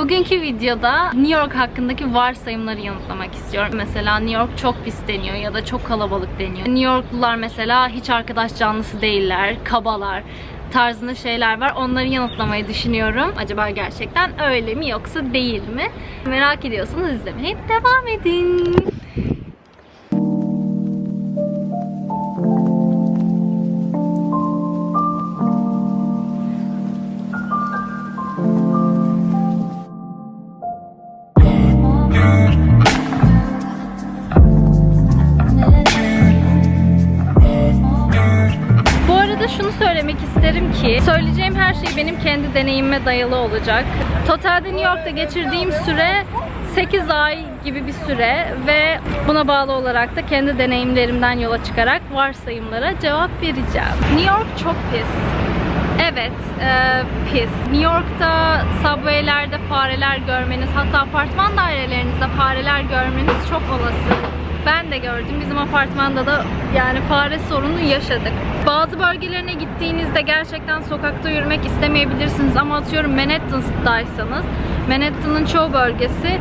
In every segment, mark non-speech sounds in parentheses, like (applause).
Bugünkü videoda New York hakkındaki varsayımları yanıtlamak istiyorum. Mesela New York çok pis deniyor ya da çok kalabalık deniyor. New Yorklular mesela hiç arkadaş canlısı değiller, kabalar tarzında şeyler var. Onları yanıtlamayı düşünüyorum. Acaba gerçekten öyle mi yoksa değil mi? Merak ediyorsanız izlemeye devam edin. Söylemek isterim ki söyleyeceğim her şey benim kendi deneyimime dayalı olacak. Totalde New York'ta geçirdiğim süre 8 ay gibi bir süre ve buna bağlı olarak da kendi deneyimlerimden yola çıkarak varsayımlara cevap vereceğim. New York çok pis. Evet, e, pis. New York'ta subwaylerde fareler görmeniz, hatta apartman dairelerinizde fareler görmeniz çok olası. Ben de gördüm. Bizim apartmanda da yani fare sorunu yaşadık. Bazı bölgelerine gittiğinizde gerçekten sokakta yürümek istemeyebilirsiniz ama atıyorum Manhattan'daysanız Manhattan'ın çoğu bölgesi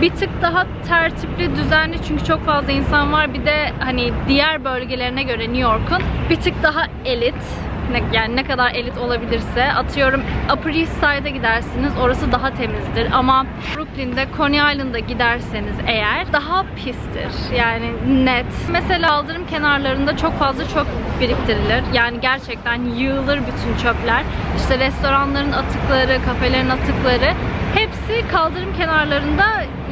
bir tık daha tertipli, düzenli çünkü çok fazla insan var. Bir de hani diğer bölgelerine göre New York'un bir tık daha elit. Ne, yani ne kadar elit olabilirse. Atıyorum Upper East Side'a gidersiniz orası daha temizdir. Ama Brooklyn'de Coney Island'a giderseniz eğer daha pistir. Yani net. Mesela kaldırım kenarlarında çok fazla çöp biriktirilir. Yani gerçekten yığılır bütün çöpler. İşte restoranların atıkları, kafelerin atıkları hepsi kaldırım kenarlarında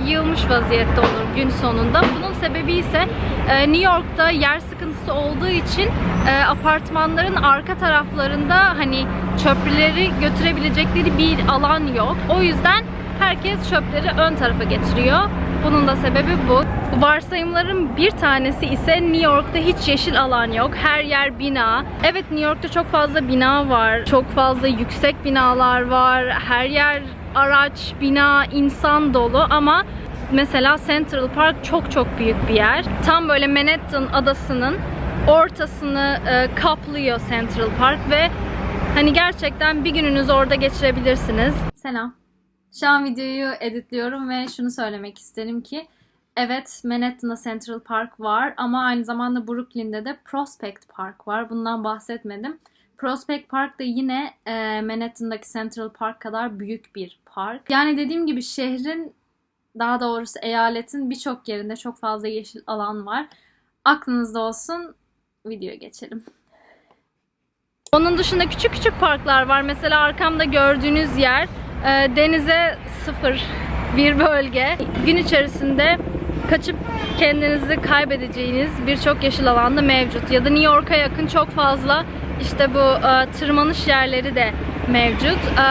yığılmış vaziyette olur gün sonunda. Bunun sebebi ise e, New York'ta yer sıkıntısı olduğu için e, apartmanların arka taraflarında hani çöpleri götürebilecekleri bir alan yok. O yüzden herkes çöpleri ön tarafa getiriyor. Bunun da sebebi bu. Varsayımların bir tanesi ise New York'ta hiç yeşil alan yok. Her yer bina. Evet New York'ta çok fazla bina var. Çok fazla yüksek binalar var. Her yer araç, bina, insan dolu ama mesela Central Park çok çok büyük bir yer. Tam böyle Manhattan adasının ortasını e, kaplıyor Central Park ve hani gerçekten bir gününüzü orada geçirebilirsiniz. Selam. Şu an videoyu editliyorum ve şunu söylemek isterim ki evet Manhattan'da Central Park var ama aynı zamanda Brooklyn'de de Prospect Park var. Bundan bahsetmedim. Prospect Park da yine e, Manhattan'daki Central Park kadar büyük bir park. Yani dediğim gibi şehrin daha doğrusu eyaletin birçok yerinde çok fazla yeşil alan var. Aklınızda olsun. Videoya geçelim. Onun dışında küçük küçük parklar var. Mesela arkamda gördüğünüz yer e, denize sıfır bir bölge. Gün içerisinde kaçıp kendinizi kaybedeceğiniz birçok yeşil alanda mevcut. Ya da New York'a yakın çok fazla işte bu e, tırmanış yerleri de mevcut. E,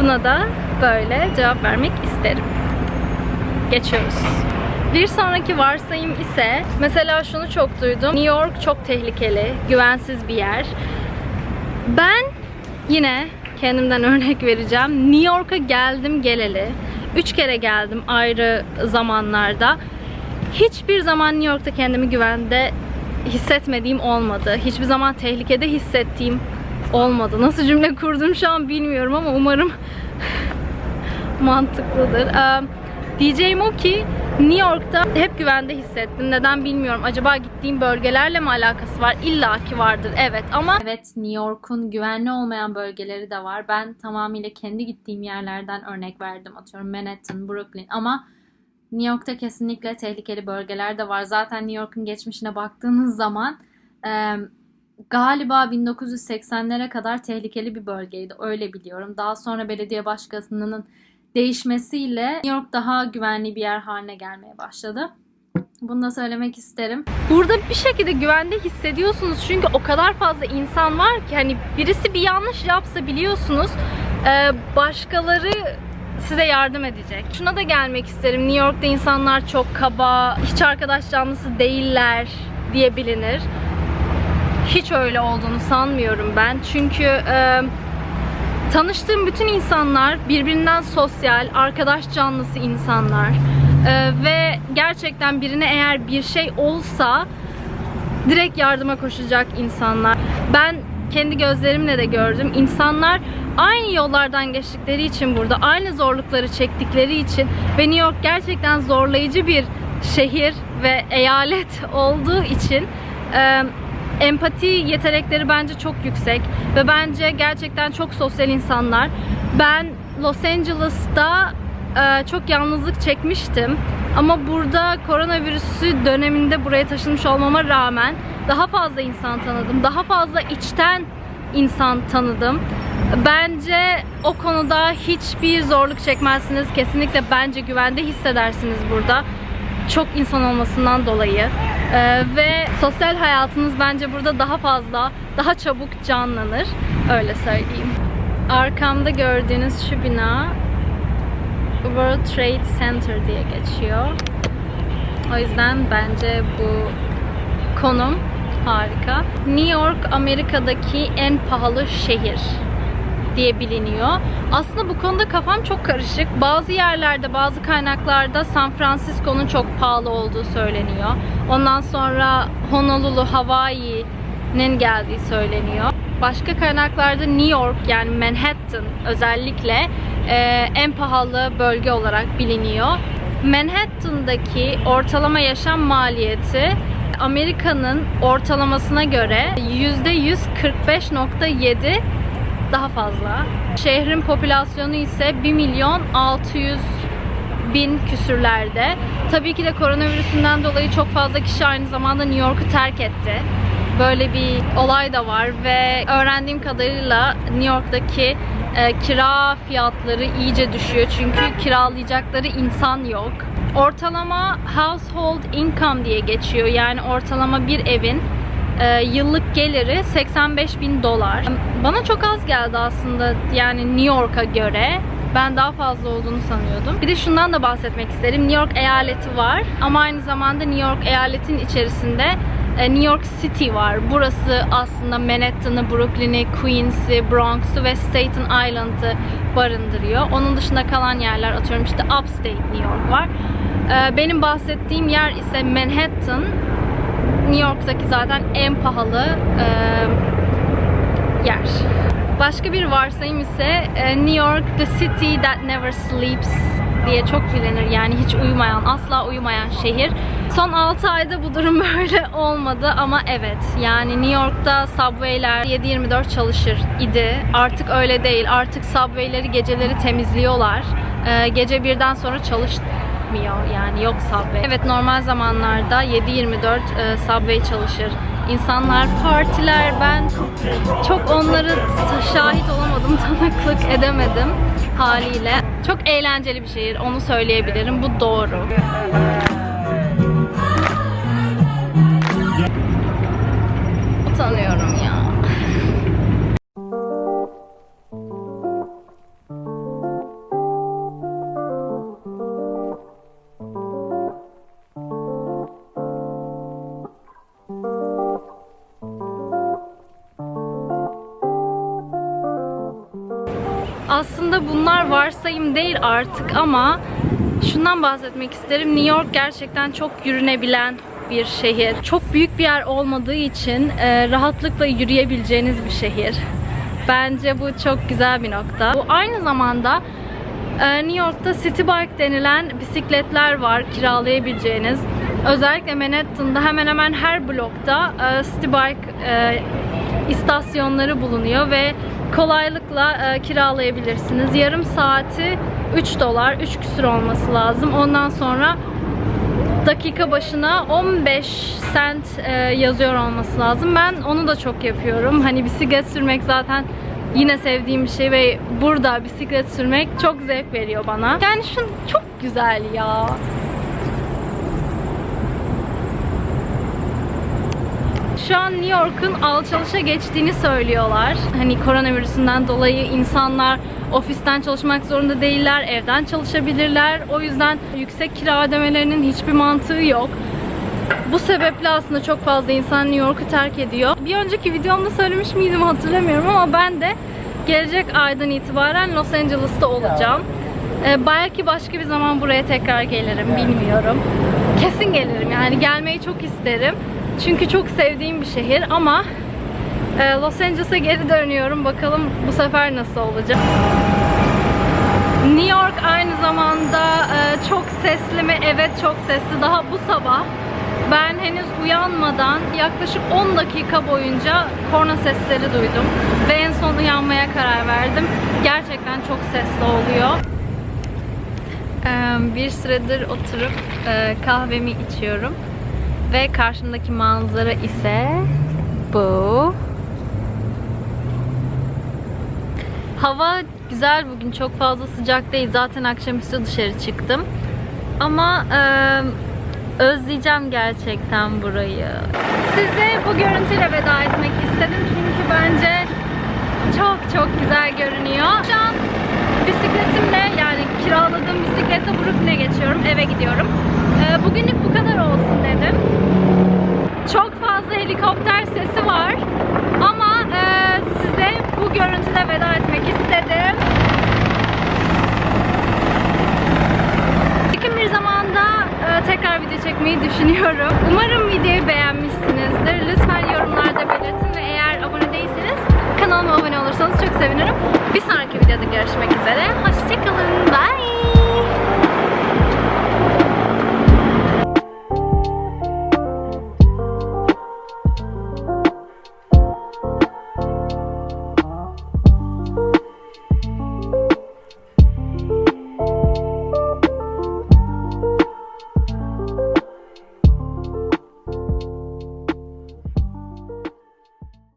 buna da böyle cevap vermek isterim. Geçiyoruz. Bir sonraki varsayım ise mesela şunu çok duydum. New York çok tehlikeli, güvensiz bir yer. Ben yine kendimden (laughs) örnek vereceğim. New York'a geldim geleli. Üç kere geldim ayrı zamanlarda. Hiçbir zaman New York'ta kendimi güvende hissetmediğim olmadı. Hiçbir zaman tehlikede hissettiğim olmadı. Nasıl cümle kurdum şu an bilmiyorum ama umarım (laughs) mantıklıdır. Ee, diyeceğim o ki New York'ta hep güvende hissettim. Neden bilmiyorum. Acaba gittiğim bölgelerle mi alakası var? İlla ki vardır. Evet ama evet New York'un güvenli olmayan bölgeleri de var. Ben tamamıyla kendi gittiğim yerlerden örnek verdim. Atıyorum Manhattan, Brooklyn ama New York'ta kesinlikle tehlikeli bölgeler de var. Zaten New York'un geçmişine baktığınız zaman e, galiba 1980'lere kadar tehlikeli bir bölgeydi. Öyle biliyorum. Daha sonra belediye başkanının değişmesiyle New York daha güvenli bir yer haline gelmeye başladı. Bunu da söylemek isterim. Burada bir şekilde güvende hissediyorsunuz çünkü o kadar fazla insan var ki hani birisi bir yanlış yapsa biliyorsunuz e, başkaları size yardım edecek. Şuna da gelmek isterim. New York'ta insanlar çok kaba, hiç arkadaş canlısı değiller diye bilinir. Hiç öyle olduğunu sanmıyorum ben. Çünkü e, tanıştığım bütün insanlar birbirinden sosyal, arkadaş canlısı insanlar. E, ve gerçekten birine eğer bir şey olsa direkt yardıma koşacak insanlar. Ben kendi gözlerimle de gördüm. İnsanlar aynı yollardan geçtikleri için burada, aynı zorlukları çektikleri için ve New York gerçekten zorlayıcı bir şehir ve eyalet (laughs) olduğu için e, empati yetenekleri bence çok yüksek ve bence gerçekten çok sosyal insanlar. Ben Los Angeles'ta e, çok yalnızlık çekmiştim. Ama burada koronavirüsü döneminde buraya taşınmış olmama rağmen daha fazla insan tanıdım. Daha fazla içten insan tanıdım. Bence o konuda hiçbir zorluk çekmezsiniz. Kesinlikle bence güvende hissedersiniz burada. Çok insan olmasından dolayı. Ee, ve sosyal hayatınız bence burada daha fazla, daha çabuk canlanır. Öyle söyleyeyim. Arkamda gördüğünüz şu bina World Trade Center diye geçiyor. O yüzden bence bu konum harika. New York Amerika'daki en pahalı şehir diye biliniyor. Aslında bu konuda kafam çok karışık. Bazı yerlerde, bazı kaynaklarda San Francisco'nun çok pahalı olduğu söyleniyor. Ondan sonra Honolulu, Hawaii'nin geldiği söyleniyor. Başka kaynaklarda New York yani Manhattan özellikle e, en pahalı bölge olarak biliniyor. Manhattan'daki ortalama yaşam maliyeti Amerika'nın ortalamasına göre %145.7 daha fazla. Şehrin popülasyonu ise 1 milyon 600 bin küsürlerde. Tabii ki de koronavirüsünden dolayı çok fazla kişi aynı zamanda New York'u terk etti. Böyle bir olay da var ve öğrendiğim kadarıyla New York'taki e, kira fiyatları iyice düşüyor. Çünkü kiralayacakları insan yok. Ortalama household income diye geçiyor. Yani ortalama bir evin e, yıllık geliri 85 bin dolar. Bana çok az geldi aslında yani New York'a göre. Ben daha fazla olduğunu sanıyordum. Bir de şundan da bahsetmek isterim. New York eyaleti var ama aynı zamanda New York eyaletin içerisinde e, New York City var. Burası aslında Manhattan'ı, Brooklyn'i, Queens'i, Bronx'u ve Staten Island'ı barındırıyor. Onun dışında kalan yerler atıyorum işte Upstate New York var. E, Benim bahsettiğim yer ise Manhattan. New York'taki zaten en pahalı e, yer. Başka bir varsayım ise New York the city that never sleeps diye çok bilinir. Yani hiç uyumayan, asla uyumayan şehir. Son 6 ayda bu durum (laughs) böyle olmadı ama evet. Yani New York'ta subwayler 7-24 çalışır idi. Artık öyle değil. Artık subwayleri geceleri temizliyorlar. E, gece birden sonra çalışmıyor. Yani yok subway. Evet normal zamanlarda 7-24 e, subway çalışır. İnsanlar partiler ben çok onları şahit olamadım, (laughs) tanıklık edemedim haliyle. Çok eğlenceli bir şehir, onu söyleyebilirim. Bu doğru. Utanıyorum Aslında bunlar varsayım değil artık ama şundan bahsetmek isterim. New York gerçekten çok yürünebilen bir şehir. Çok büyük bir yer olmadığı için e, rahatlıkla yürüyebileceğiniz bir şehir. Bence bu çok güzel bir nokta. Bu aynı zamanda e, New York'ta City Bike denilen bisikletler var kiralayabileceğiniz. Özellikle Manhattan'da hemen hemen her blokta e, City Bike e, istasyonları bulunuyor ve kolaylıkla e, kiralayabilirsiniz. Yarım saati 3 dolar, 3 küsür olması lazım. Ondan sonra dakika başına 15 cent e, yazıyor olması lazım. Ben onu da çok yapıyorum. Hani bisiklet sürmek zaten yine sevdiğim bir şey ve burada bisiklet sürmek çok zevk veriyor bana. Yani şu çok güzel ya. Şu an New York'un alçalışa geçtiğini söylüyorlar. Hani koronavirüsünden dolayı insanlar ofisten çalışmak zorunda değiller, evden çalışabilirler. O yüzden yüksek kira ödemelerinin hiçbir mantığı yok. Bu sebeple aslında çok fazla insan New York'u terk ediyor. Bir önceki videomda söylemiş miydim hatırlamıyorum ama ben de gelecek aydan itibaren Los Angeles'ta olacağım. Ee, belki başka bir zaman buraya tekrar gelirim bilmiyorum. Kesin gelirim yani gelmeyi çok isterim. Çünkü çok sevdiğim bir şehir ama Ee, Los Angeles'a geri dönüyorum. Bakalım bu sefer nasıl olacak. New York aynı zamanda e, çok sesli mi? Evet çok sesli. Daha bu sabah ben henüz uyanmadan yaklaşık 10 dakika boyunca korna sesleri duydum. Ve en son uyanmaya karar verdim. Gerçekten çok sesli oluyor. Ee, Bir süredir oturup e, kahvemi içiyorum. Ve karşımdaki manzara ise bu. Hava güzel bugün çok fazla sıcak değil. Zaten akşamüstü dışarı çıktım. Ama e, özleyeceğim gerçekten burayı. Size bu görüntüyle veda etmek istedim. Çünkü bence çok çok güzel görünüyor. Şu an bisikletimle yani kiraladığım bisikletle Brooklyn'e geçiyorum. Eve gidiyorum. E, bugünlük bu kadar olsun dedim. Çok fazla helikopter sesi var. Ama e, size bu görüntüde veda etmek istedim. Yakın bir zamanda e, tekrar video çekmeyi düşünüyorum.